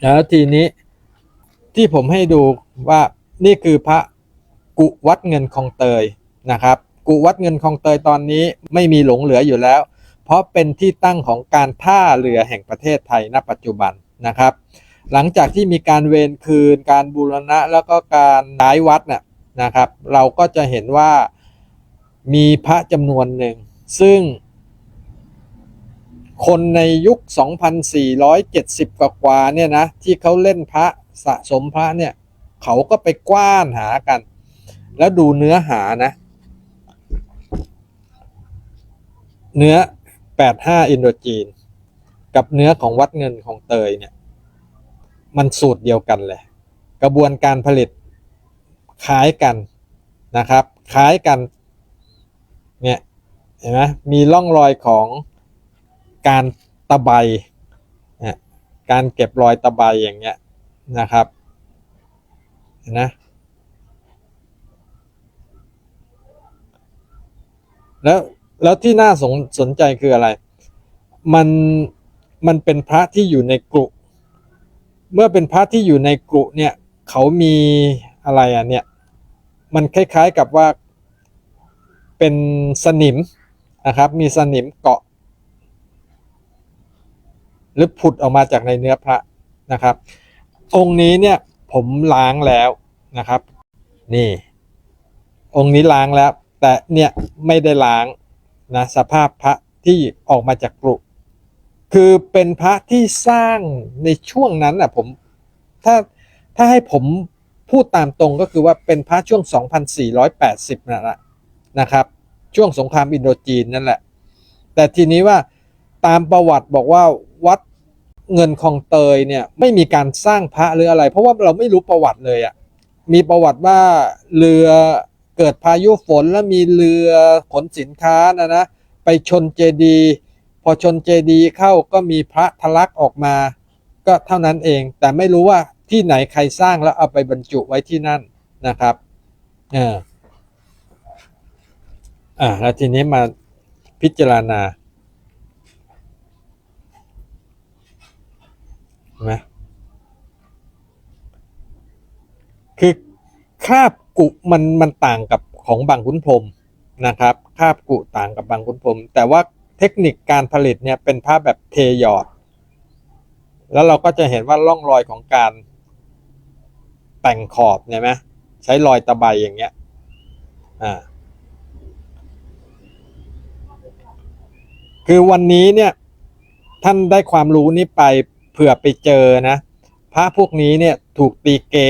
แล้วทีนี้ที่ผมให้ดูว่านี่คือพระกุวัดเงินคลองเตยนะครับ กุวัดเงินคลองเตยตอนนี้ไม่มีหลงเหลืออยู่แล้ว เพราะเป็นที่ตั้งของการท่าเรือแห่งประเทศไทยณปัจจุบันนะครับ หลังจากที่มีการเวรคืน การบูรณะแล้วก็การย้ายวัดน่ะนะครับ เราก็จะเห็นว่ามีพระจำนวนหนึ่ง ซึ่ง คนในยุค 2,470 กว่ากว่าเนี่ยนะที่เขาเล่นพระสะสมพระเนี่ยเขาก็ไปกว้านหากัน แล้วดูเนื้อหานะ เนื้อ 85 อินโดจีน กับเนื้อของวัดเงินของเตยเนี่ย มันสูตรเดียวกันเลย กระบวนการผลิตคล้ายกันนะครับ คล้ายกัน เนี่ย เห็นไหมมีร่องรอยของ การตะไบเนี่ยการเก็บรอยตะไบอย่างเงี้ยนะครับเห็นนะแล้วแล้วที่น่าสนสนใจคืออะไร มันมันเป็นพระที่อยู่ในกรุเมื่อเป็นพระที่อยู่ในกรุเนี่ยเขามีอะไรอะเนี่ยมันคล้ายๆกับว่าเป็นสนิมนะครับ มีสนิมเกาะ หรือผุดออกมาจากในเนื้อพระนะครับ องค์นี้เนี่ยผมล้างแล้วนะครับ นี่ องค์นี้ล้างแล้ว แต่เนี่ยไม่ได้ล้างนะสภาพพระที่ออกมาจากกรุคือเป็นพระที่สร้างในช่วงนั้นอะผมถ้าถ้าให้ผมพูดตามตรงก็คือว่าเป็นพระช่วง 2,480นั่นแหละนะครับ ช่วงสงครามอินโดจีนนั่นแหละ แต่ทีนี้ว่า ตามประวัติบอกว่าวัดเงินคลองเตยเนี่ยไม่มีการสร้างพระหรืออะไร เพราะว่าเราไม่รู้ประวัติเลยอะ่ะมีประวัติว่าเรือเกิดพายุฝนแล้วมีเรือขนสินค้านะนะไปชนเจดีพอชนเจดีเข้าก็มีพระทะลักออกมา ก็เท่านั้นเอง แต่ไม่รู้ว่าที่ไหนใครสร้างแล้วเอาไปบรรจุไว้ที่นั่นนะครับเอออ่าแล้วทีนี้มาพิจารณาเห็ นไหมคือคาบกุมันมันต่างกับของบางขุนพรมนะครับ คาบกุต่างกับบางขุนพรมแต่ว่าเทคนิคการผลิตเนี่ยเป็นผ้าแบบเทหยอด แล้วเราก็จะเห็นว่าร่องรอยของการแต่งขอบเนี่ยไหมใช้รอยตะไบอย่างเงี้ยอ่าคือวันนี้เนี่ยท่านได้ความรู้นี้ไป เผื่อไปเจอนะพระพวกนี้เนี่ยถูกตีเก๊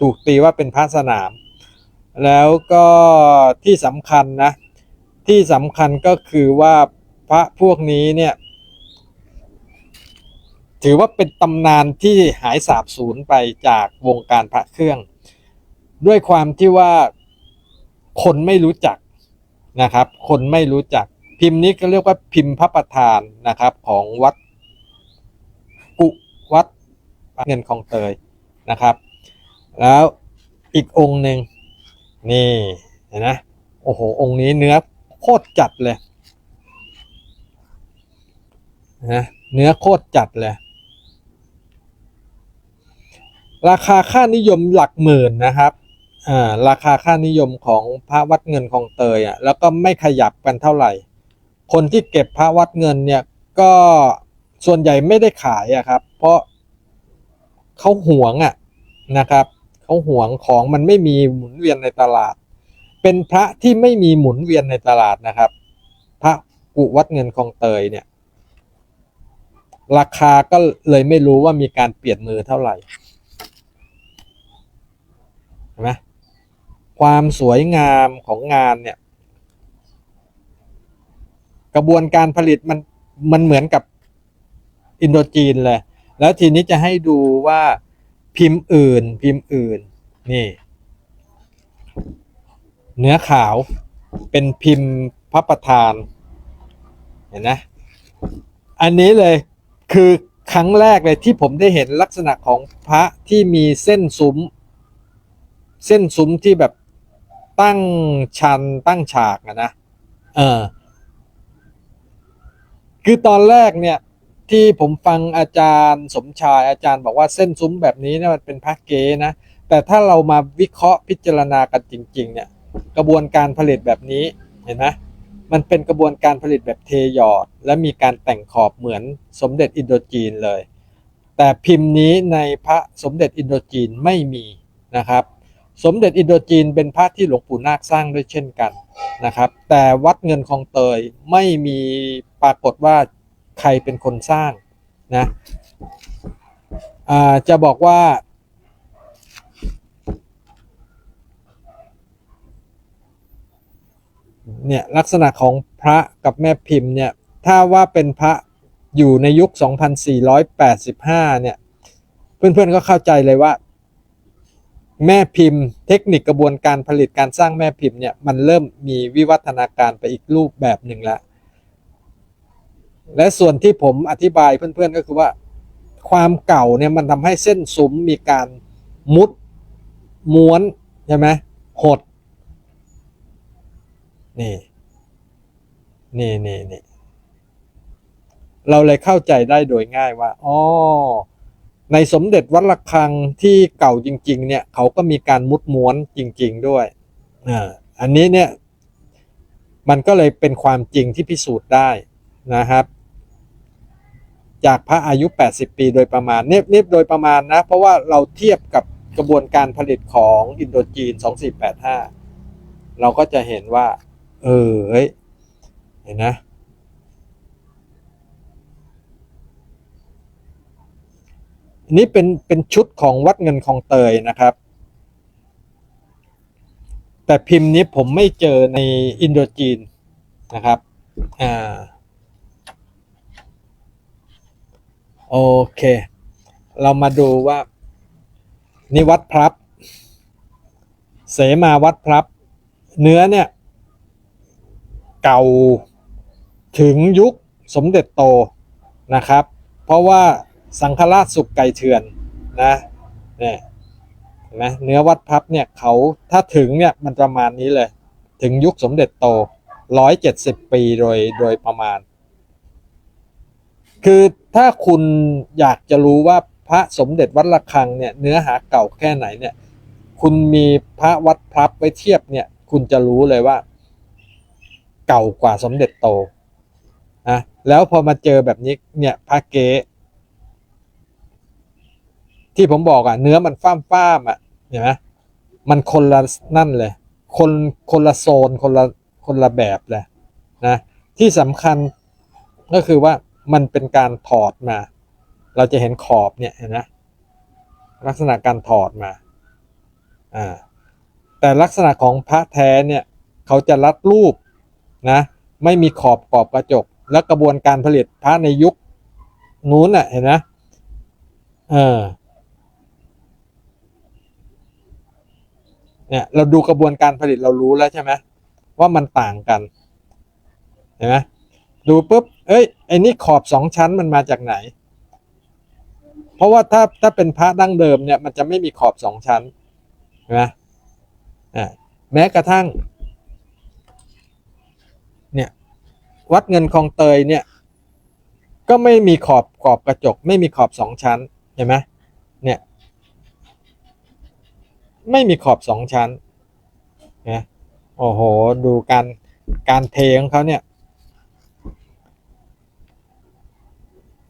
ถูกตีว่าเป็นพระสนาม แล้วก็ที่สำคัญนะที่สำคัญก็คือว่าพระพวกนี้เนี่ยถือว่าเป็นตำนานที่หายสาบสูญไปจากวงการพระเครื่อง ด้วยความที่ว่าคนไม่รู้จักนะครับ คนไม่รู้จักพิมพ์นี้ก็เรียกว่าพิมพ์พระประธานนะครับของวัดกุวัด เงินคลองเตยนะครับ แล้วอีกองค์หนึ่งนี่เห็นไหมโอ้โหองค์นี้เนื้อโคตรจัดเลยนะเนื้อโคตรจัดเลย ราคาค่านิยมหลักหมื่นนะครับอ่าราคาค่านิยมของพระวัดเงินคลองเตยอะแล้วก็ไม่ขยับกันเท่าไหร่ คนที่เก็บพระวัดเงินเนี่ยก็ส่วนใหญ่ไม่ได้ขายอะครับ เพราะ เขาหวงอะนะครับเขาหวงของมันไม่มีหมุนเวียนในตลาด เป็นพระที่ไม่มีหมุนเวียนในตลาดนะครับ พระกุวัดเงินคลองเตยเนี่ย ราคาก็เลยไม่รู้ว่ามีการเปลี่ยนมือเท่าไหร่เห็นไหมความสวยงามของงานเนี่ย กระบวนการผลิตมันมันเหมือนกับอินโดจีนเลย แล้วทีนี้จะให้ดูว่าพิมพ์อื่นพิมพ์อื่น นี่ เนื้อขาวเป็นพิมพ์พระประธาน เห็นนะ อันนี้เลยคือครั้งแรกเลยที่ผมได้เห็นลักษณะของพระที่มีเส้นซุ้ม เส้นซุ้มที่แบบตั้งชันตั้งฉากอะนะ เออ คือตอนแรกเนี่ย ที่ผมฟังอาจารย์สมชายอาจารย์บอกว่าเส้นซุ้มแบบนี้เนี่ยมันเป็นพระเกนะ แต่ถ้าเรามาวิเคราะห์พิจารณากันจริง ๆ เนี่ย กระบวนการผลิตแบบนี้เห็นไหมมันเป็นกระบวนการผลิตแบบเทหยอด และมีการแต่งขอบเหมือนสมเด็จอินโดจีนเลย แต่พิมพ์นี้ในพระสมเด็จอินโดจีนไม่มีนะครับ สมเด็จอินโดจีนเป็นพระที่หลวงปู่นาคสร้างด้วยเช่นกันนะครับ แต่วัดเงินคลองเตยไม่มีปรากฏว่า ใครเป็นคนสร้างนะจะบอกว่า เนี่ยลักษณะของพระกับแม่พิมพ์เนี่ย ถ้าว่าเป็นพระอยู่ในยุค 2485 เนี่ย เพื่อนๆก็เข้าใจเลยว่า แม่พิมพ์ เทคนิคกระบวนการผลิตการสร้างแม่พิมพ์เนี่ย มันเริ่มมีวิวัฒนาการไปอีกรูปแบบหนึ่งแล้ว และส่วนที่ผมอธิบายเพื่อนๆก็คือว่า ความเก่าเนี่ยมันทำให้เส้นซุ้มมีการมุด ม้วน ใช่ไหมหด นี่นี่นี่นี่เราเลยเข้าใจได้โดยง่ายว่าอ๋อในสมเด็จวัดระฆังที่เก่าจริง ๆ เนี่ยเขาก็มีการมุดม้วนจริง ๆ ด้วยอ่าอันนี้เนี่ย มันก็เลยเป็นความจริงที่พิสูจน์ได้ นะครับ จากพระอายุ 80 ปีโดยประมาณเนียบเนียโดยประมาณนะ เพราะว่าเราเทียบกับกระบวนการผลิตของอินโดจีน 2485 เราก็จะเห็นว่า เออเห็นนะอันนี้เป็นเป็นชุดของวัดเงินคลองเตยนะครับ แต่พิมพ์นี้ผมไม่เจอในอินโดจีนนะครับ อ่า โอเค เรามาดูว่า นี่วัดพลับเสมาวัดพลับเนื้อเนี่ย เก่าถึงยุคสมเด็จโตนะครับ เพราะว่าสังฆราชสุกไก่เถื่อนนะเนี่ยเห็นไหมเนื้อวัดพับเนี่ยเขาถ้าถึงเนี่ยมันประมาณนี้เลย ถึงยุคสมเด็จโตร้อยเจ็ดสิบปีโดยโดยประมาณ คือถ้าคุณอยากจะรู้ว่าพระสมเด็จวัดระฆังเนี่ยเนื้อหาเก่าแค่ไหนเนี่ย คุณมีพระวัดพลับไว้เทียบเนี่ย คุณจะรู้เลยว่า เก่ากว่าสมเด็จโตนะแล้วพอมาเจอแบบนี้เนี่ยพระเก๊ที่ผมบอกอะ เนื้อมันฟ้ามฟ้ามๆอะเห็นไหมมันคนละนั่นเลย คนคนละโซนคนละคนละแบบเลยนะที่สำคัญก็คือว่า มันเป็นการถอดมา เราจะเห็นขอบเนี่ยเห็นไหมลักษณะการถอดมาอ่าแต่ลักษณะของพระแท้เนี่ยเขาจะรัดรูปนะไม่มีขอบกรอบกระจก และกระบวนการผลิตพระในยุคนู้นน่ะเห็นไหมเออเนี่ยเราดูกระบวนการผลิตเรารู้แล้วใช่ไหมว่ามันต่างกันเห็นไหมดูปุ๊บ เอ้ยไอ้นี่ขอบสองชั้นมันมาจากไหน เพราะว่าถ้าถ้าเป็นพระดั้งเดิมเนี่ย มันจะไม่มีขอบสองชั้นเห็นไหมอ่าแม้กระทั่ง เนี่ย วัดเงินคลองเตยเนี่ย ก็ไม่มีขอบขอบกระจก ไม่มีขอบสองชั้นเห็นไหมเนี่ย ไม่มีขอบสองชั้นนะโอ้โห ดูการการเทของเขาเนี่ย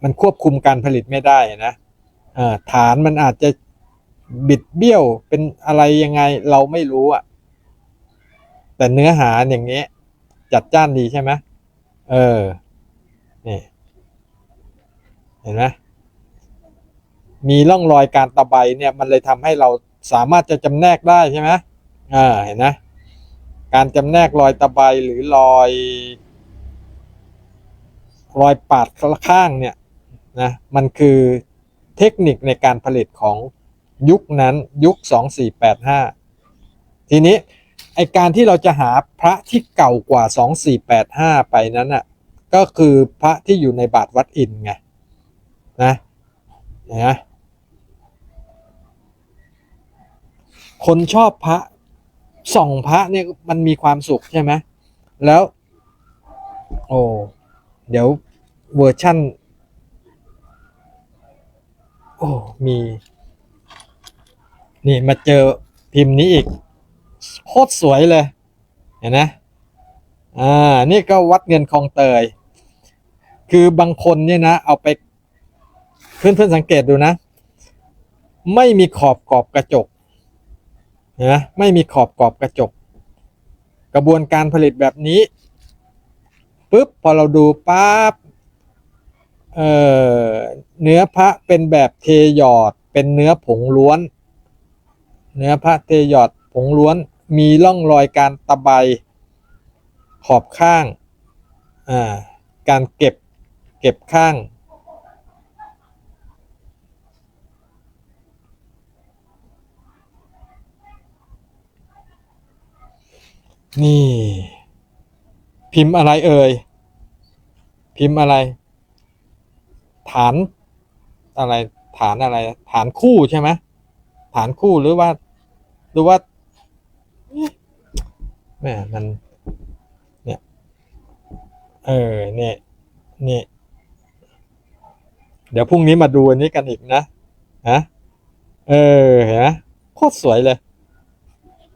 มันควบคุมการผลิตไม่ได้นะฐานมันอาจจะบิดเบี้ยวเป็นอะไรยังไงเราไม่รู้อะแต่เนื้อหาอย่างนี้ จัดจ้านดีใช่ไหมเออ นี่ เห็นไหมมีร่องรอยการตะไบเนี่ยมันเลยทำให้เราสามารถจะจำแนกได้ใช่ไหมอ่าเห็นไหมการจำแนกรอยตะไบหรือรอย รอยปาดข้างเนี่ย นะมันคือเทคนิคในการผลิตของยุคนั้นยุค 2485 ทีนี้ไอการที่เราจะหาพระที่เก่ากว่า 2485 ไปนั้นน่ะก็คือพระที่อยู่ในบาทวัดอินไงนะนะคนชอบพระส่องพระเนี่ยมันมีความสุขใช่ไหมแล้ว โอ้เดี๋ยวเวอร์ชั่น อ้มี นี่มาเจอพิมพ์นี้อีก โคตรสวยเลย เห็นนะอ่า นี่ก็วัดเงินคลองเตย คือบางคนเนี่ยนะ เอาไป เพื่อนเพื่อนๆสังเกตดูนะ ไม่มีขอบกรอบกระจกนไหมไม่มีขอบกรอบกระจก กระบวนการผลิตแบบนี้ปุ๊บพอเราดูปั๊บ เเนื้อพระเป็นแบบเทหยอดเป็นเนื้อผงล้วน เนื้อพระเทหยอดผงล้วนมีร่องรอยการตะไบขอบข้างาการเก็บเก็บข้างนี่ พิมพ์อะไรเอ่ย พิมพ์อะไร ฐานอะไรฐานอะไร ฐานคู่ใช่ไหมฐานคู่หรือว่าหรือว่าแม่มันเนี่ยเออเนี่ยเนี่ยเดี๋ยวพรุ่งนี้มาดูอันนี้กันอีกนะฮะเออเห็นไหมโคตรสวยเลย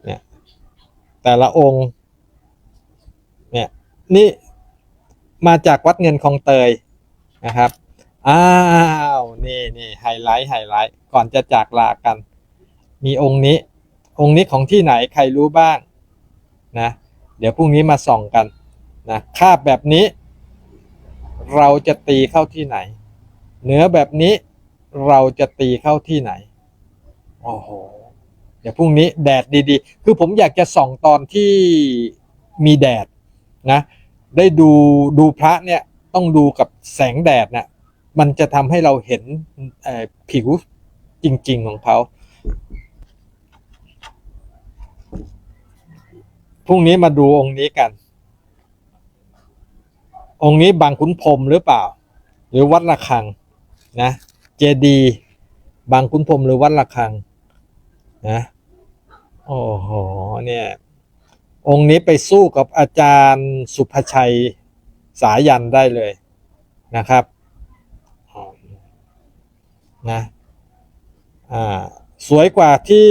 เนี่ย แต่ละองค์ เนี่ย นี่มาจากวัดเงินคลองเตยนะครับ อ้าวนี่นี่ไฮไลท์ไฮไลท์ก่อนจะจากลากัน มีองค์นี้ องค์นี้ของที่ไหนใครรู้บ้างนะเดี๋ยวพรุ่งนี้มาส่องกันนะคาบแบบนี้ เราจะตีเข้าที่ไหน เนื้อแบบนี้เราจะตีเข้าที่ไหนโอ้โหเดี๋ยวพรุ่งนี้แดดดีๆ คือผมอยากจะส่องตอนที่มีแดดนะได้ดูดูพระเนี่ยต้องดูกับแสงแดดนะ มันจะทำให้เราเห็นผิวจริง ๆ ของเขาพรุ่งนี้มาดูองค์นี้กัน องค์นี้บางขุนพรมหรือเปล่า หรือวัดระฆังนะเจดีบางขุนพรมหรือวัดระฆังนะโอ้โหเนี่ยองค์นี้ไปสู้กับอาจารย์สุภชัยสายันได้เลยนะครับ นะอ่าสวยกว่าที่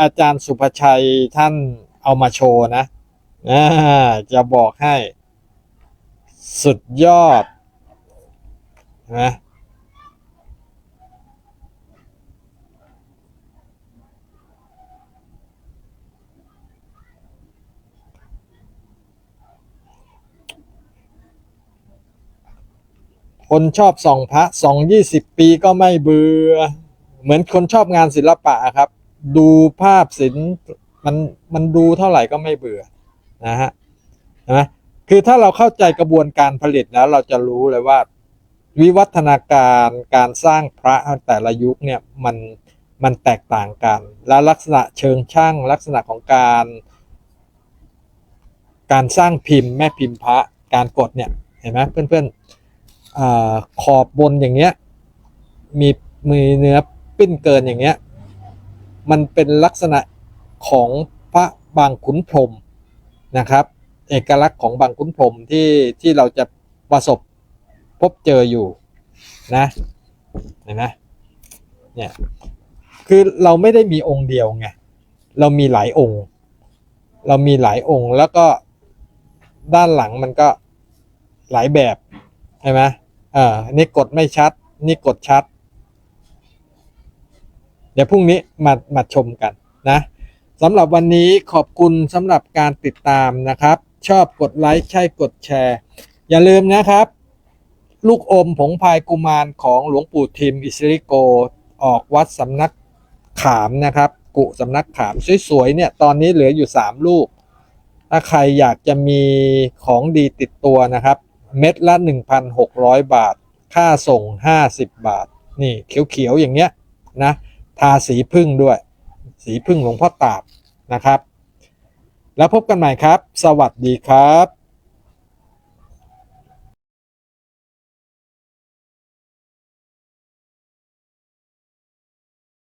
อาจารย์สุภชัยท่านเอามาโชว์นะอ่าจะบอกให้ สุดยอดนะ คนชอบส่องพระส่องยี่สิบปีก็ไม่เบื่อ เหมือนคนชอบงานศิลปะครับ ดูภาพศิลป์มันมันดูเท่าไหร่ก็ไม่เบื่อนะฮะนะคือถ้าเราเข้าใจกระบวนการผลิตแล้วเราจะรู้เลยว่า วิวัฒนาการการสร้างพระแต่ละยุคเนี่ยมันมันแตกต่างกัน และลักษณะเชิงช่างลักษณะของการ การสร้างพิมพ์แม่พิมพ์พระการกดเนี่ยเห็นไหมเพื่อนๆ ขอบบนอย่างเงี้ยมีมีเนื้อปิ้นเกินอย่างเงี้ยมันเป็นลักษณะของพระบางขุนพรมนะครับ เอกลักษณ์ของบางขุนพรมที่ที่เราจะประสบพบเจออยู่นะเห็นไหมเนี่ยคือเราไม่ได้มีองค์เดียวไงเรามีหลายองค์ เรามีหลายองค์แล้วก็ด้านหลังมันก็หลายแบบใช่ไหม อ่านี่กดไม่ชัด นี่กดชัด เดี๋ยวพรุ่งนี้มามาชมกันนะสำหรับวันนี้ขอบคุณสำหรับการติดตามนะครับ ชอบกดไลค์ใช่กดแชร์ อย่าลืมนะครับ ลูกอมผงพายกุมารของหลวงปู่ทิมอิสริโกออกวัดสำนักขามนะครับ กุสำนักขามสวยๆเนี่ยตอนนี้เหลืออยู่ 3 ลูก ถ้าใครอยากจะมีของดีติดตัวนะครับ เม็ดละ 1,600 บาท ค่าส่ง 50 บาท นี่เขียวๆอย่างเงี้ยนะทาสีพึ่งด้วย สีพึ่งหลวงพ่อตาบนะครับ แล้วพบกันใหม่ครับ สวัสดีครับ